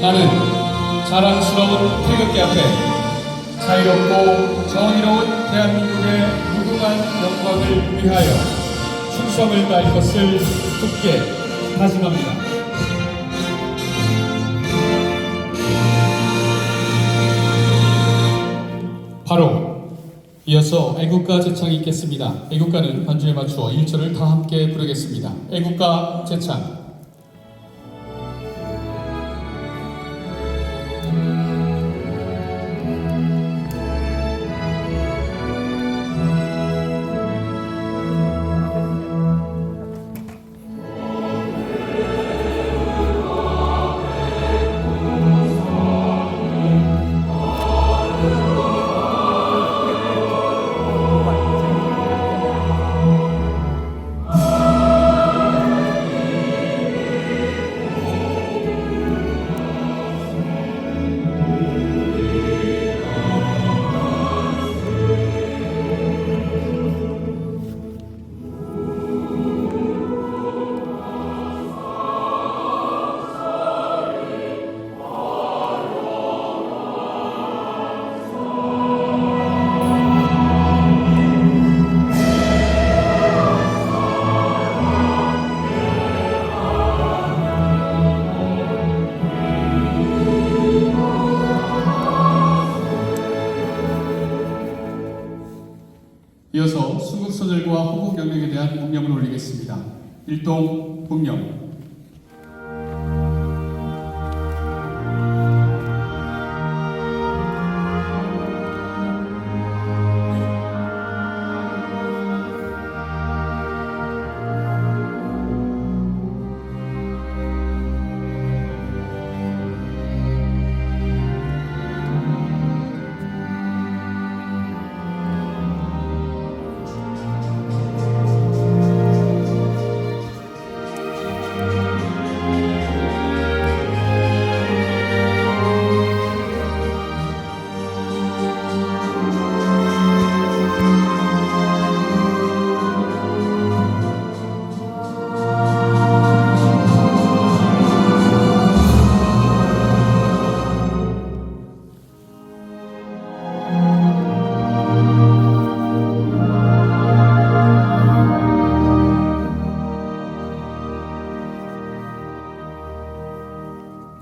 나는 자랑스러운 태극기 앞에 자유롭고 정의로운 대한민국의 무궁한 영광을 위하여 충성을 다할 것을 굳게 다짐합니다. 바로 이어서 애국가 제창이 있겠습니다. 애국가는 반주에 맞추어 1절을 다 함께 부르겠습니다. 애국가 제창 이어서 순국선열과 호국 영령에 대한 문명을 올리겠습니다. 일동 문명